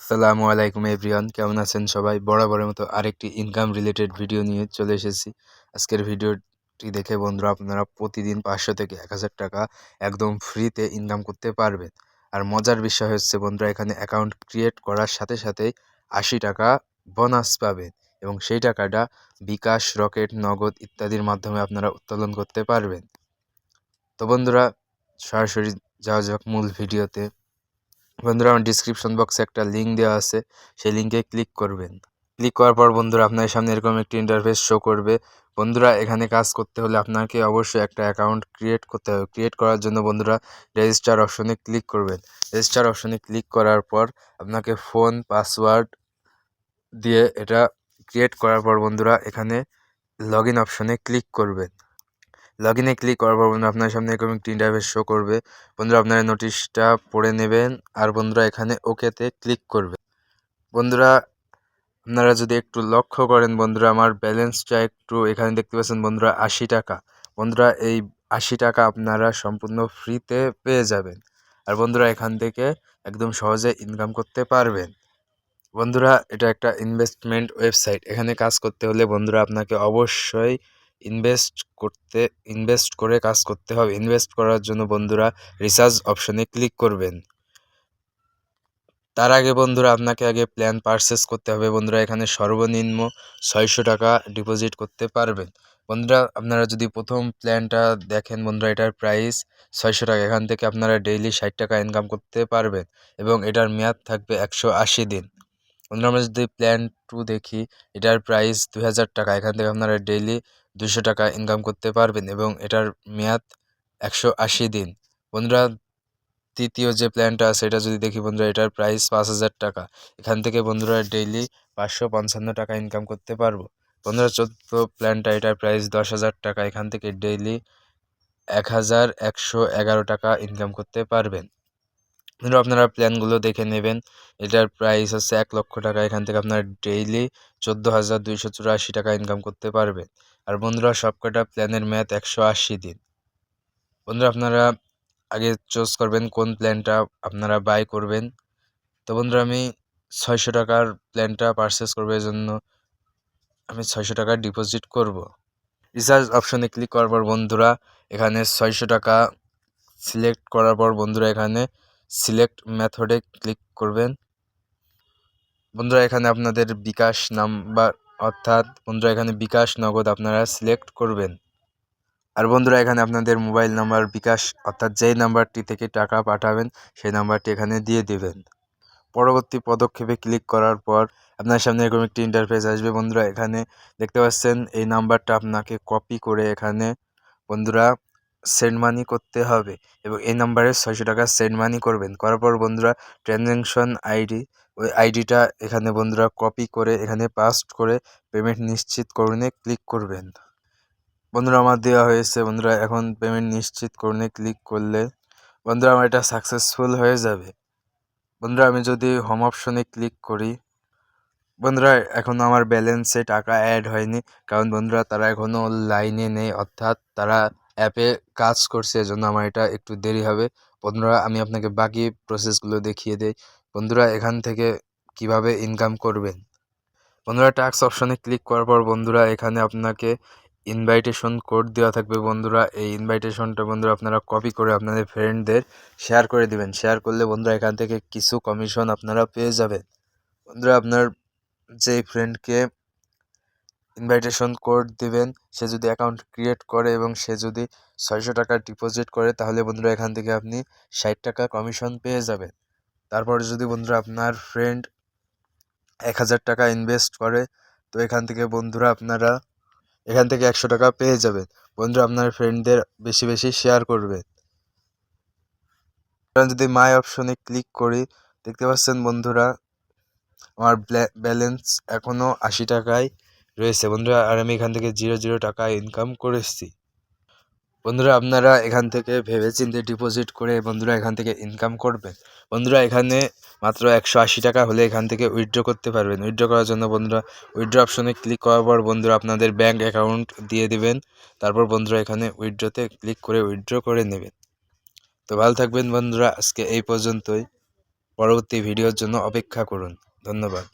আসসালামু আলাইকুম এভরিওয়ান, কেমন আছেন সবাই? বরাবরের মতো আরেকটি ইনকাম রিলেটেড ভিডিও নিয়ে চলে এসেছি। আজকের ভিডিওটি দেখে বন্ধুরা, আপনারা প্রতিদিন পাঁচশো থেকে এক হাজার টাকা একদম ফ্রিতে ইনকাম করতে পারবেন। আর মজার বিষয় হচ্ছে বন্ধুরা, এখানে অ্যাকাউন্ট ক্রিয়েট করার সাথে সাথেই আশি টাকা বোনাস পাবেন এবং সেই টাকাটা বিকাশ রকেট নগদ ইত্যাদির মাধ্যমে আপনারা উত্তোলন করতে পারবেন। তো বন্ধুরা, সরাসরি যাওয়া যাক মূল ভিডিওতে বন্ধুরা, আমার ডিসক্রিপশন বক্সে একটা লিঙ্ক দেওয়া আছে, সেই লিঙ্কে ক্লিক করবেন। ক্লিক করার পর বন্ধুরা, আপনার সামনে এরকম একটি ইন্টারফেস শো করবে। বন্ধুরা, এখানে কাজ করতে হলে আপনাকে অবশ্যই একটা অ্যাকাউন্ট ক্রিয়েট করতে হবে। ক্রিয়েট করার জন্য বন্ধুরা রেজিস্টার অপশনে ক্লিক করবেন। রেজিস্টার অপশনে ক্লিক করার পর আপনাকে ফোন পাসওয়ার্ড দিয়ে এটা ক্রিয়েট করার পর বন্ধুরা, এখানে লগ ইন অপশনে ক্লিক করবেন। লগ ইনে ক্লিক করার পর বন্ধুরা আপনার সামনে এরকম একটি ইন্টারভেস শো করবে। বন্ধুরা আপনারা নোটিশটা পড়ে নেবেন আর বন্ধুরা এখানে ওকেতে ক্লিক করবে। বন্ধুরা আপনারা যদি একটু লক্ষ্য করেন বন্ধুরা আমার ব্যালেন্সটা একটু এখানে দেখতে পাচ্ছেন বন্ধুরা আশি টাকা। বন্ধুরা এই আশি টাকা আপনারা সম্পূর্ণ ফ্রিতে পেয়ে যাবেন আর বন্ধুরা এখান থেকে একদম সহজে ইনকাম করতে পারবেন। বন্ধুরা এটা একটা ইনভেস্টমেন্ট ওয়েবসাইট এখানে কাজ করতে হলে বন্ধুরা আপনাকে অবশ্যই ইনভেস্ট করতে ইনভেস্ট করে কাজ করতে হবে। ইনভেস্ট করার জন্য বন্ধুরা রিসার্চ অপশনে ক্লিক করবেন। তার আগে বন্ধুরা আপনাকে আগে প্ল্যান পারচেস করতে হবে। বন্ধুরা এখানে সর্বনিম্ন ছয়শো টাকা ডিপোজিট করতে পারবেন। বন্ধুরা আপনারা যদি প্রথম প্ল্যানটা দেখেন, বন্ধুরা এটার প্রাইস ছয়শো টাকা। এখান থেকে আপনারা ডেইলি ষাট টাকা ইনকাম করতে পারবেন এবং এটার মেয়াদ থাকবে একশো আশি দিন। বন্ধুরা আমরা যদি প্ল্যান টু দেখি, এটার প্রাইস দুই হাজার টাকা। এখান থেকে আপনারা ডেইলি দুশো টাকা ইনকাম করতে পারবেন এবং এটার মেয়াদ একশো আশি দিন। বন্ধুরা, তৃতীয় যে প্ল্যানটা আছে, এটা যদি দেখি বন্ধুরা, এটার প্রাইস পাঁচ হাজার টাকা। এখান থেকে বন্ধুরা ডেইলি পাঁচশো পঞ্চান্ন টাকা ইনকাম করতে পারব। বন্ধুরা, চোদ্দ প্ল্যানটা এটার প্রাইস দশ হাজার টাকা। এখান থেকে ডেইলি এক হাজার একশো এগারো টাকা ইনকাম করতে পারবেন। বন্ধুরা, আপনারা প্ল্যানগুলো দেখে নেবেন। এটার প্রাইস হচ্ছে এক লক্ষ টাকা। এখান থেকে আপনার ডেইলি চোদ্দ হাজার দুইশো চুরাশি টাকা ইনকাম করতে পারবেন। আর বন্ধুরা, সবকটা প্ল্যানের ম্যাথ একশো আশি দিন। বন্ধুরা, আপনারা আগে চুজ করবেন কোন প্ল্যানটা আপনারা বাই করবেন। তো বন্ধুরা, আমি ছয়শো টাকার প্ল্যানটা পারচেস করব এই জন্য আমি ছয়শো টাকা ডিপোজিট করব। রিচার্জ অপশনে ক্লিক করার পর বন্ধুরা, এখানে ছয়শো টাকা সিলেক্ট করার পর বন্ধুরা, এখানে সিলেক্ট মেথডে ক্লিক করবেন। বন্ধুরা, এখানে আপনাদের বিকাশ নাম্বার অর্থাৎ বন্ধুরা, এখানে বিকাশ নগদ আপনারা সিলেক্ট করবেন। আর বন্ধুরা, এখানে আপনাদের মোবাইল নাম্বার বিকাশ, অর্থাৎ যেই নাম্বারটি থেকে টাকা পাঠাবেন, সেই নাম্বারটি এখানে দিয়ে দেবেন। পরবর্তী পদক্ষেপে ক্লিক করার পর আপনার সামনে এরকম একটি ইন্টারফেস আসবে। বন্ধুরা, এখানে দেখতে পাচ্ছেন, এই নাম্বারটা আপনাকে কপি করে এখানে, বন্ধুরা সেন্ড মানি করতে হবে। এবং এই নাম্বারে ছয়শো টাকা সেন্ড মানি করবেন। করার পর বন্ধুরা ট্রানজ্যাকশন আইডি ওই আইডিটা এখানে বন্ধুরা কপি করে, এখানে পাস্ট করে পেমেন্ট নিশ্চিত করণে ক্লিক করবেন। বন্ধুরা আমার দেওয়া হয়েছে, বন্ধুরা এখন পেমেন্ট নিশ্চিত করণে ক্লিক করলে বন্ধুরা আমার এটা সাকসেসফুল হয়ে যাবে। বন্ধুরা আমি যদি হোম অপশনে ক্লিক করি, বন্ধুরা এখনও আমার ব্যালেন্সে টাকা অ্যাড হয়নি, কারণ বন্ধুরা তারা এখনও লাইনে নেই, অর্থাৎ তারা অ্যাপে কাজ করছে, এজন্য আমার এটা একটু দেরি হবে। বন্ধুরা আমি আপনাকে বাকি প্রসেসগুলো দেখিয়ে দেই। বন্ধুরা এখান থেকে কীভাবে ইনকাম করবেন? বন্ধুরা ট্যাক্স অপশনে ক্লিক করার পর বন্ধুরা এখানে আপনাকে ইনভাইটেশন কোড দেওয়া থাকবে। বন্ধুরা এই ইনভাইটেশনটা বন্ধুরা আপনারা কপি করে আপনাদের ফ্রেন্ডদের শেয়ার করে দিবেন। শেয়ার করলে বন্ধুরা এখান থেকে কিছু কমিশন আপনারা পেয়ে যাবেন। বন্ধুরা আপনার যে ফ্রেন্ডকে ইনভাইটেশন কোড দিবেন, সে যদি অ্যাকাউন্ট ক্রিয়েট করে এবং সে যদি ছয়শো টাকা ডিপোজিট করে, তাহলে বন্ধুরা এখান থেকে আপনি ষাট টাকা কমিশন পেয়ে যাবেন। তারপর যদি বন্ধুরা আপনার ফ্রেন্ড এক হাজার টাকা ইনভেস্ট করে, তো এখান থেকে বন্ধুরা আপনারা এখান থেকে একশো টাকা পেয়ে যাবেন। বন্ধুরা আপনার ফ্রেন্ডদের বেশি বেশি শেয়ার করবেন। যদি মাই অপশনে ক্লিক করি, দেখতে পাচ্ছেন বন্ধুরা, আমার ব্যালেন্স এখনও আশি টাকায় রয়েছে। বন্ধুরা, আর আমি এখান থেকে জিরো জিরো টাকা ইনকাম করেছি। বন্ধুরা, আপনারা এখান থেকে ভেবে চিন্তে ডিপোজিট করে বন্ধুরা এখান থেকে ইনকাম করবেন। বন্ধুরা, এখানে মাত্র একশো আশি টাকা হলে এখান থেকে উইথড্র করতে পারবেন। উইথড্র করার জন্য বন্ধুরা উইথড্র অপশনে ক্লিক করার পর বন্ধুরা আপনাদের ব্যাঙ্ক অ্যাকাউন্ট দিয়ে দিবেন। তারপর বন্ধুরা এখানে উইথড্রতে ক্লিক করে উইথড্র করে নেবেন। তো ভালো থাকবেন বন্ধুরা, আজকে এই পর্যন্তই। পরবর্তী ভিডিওর জন্য অপেক্ষা করুন। ধন্যবাদ।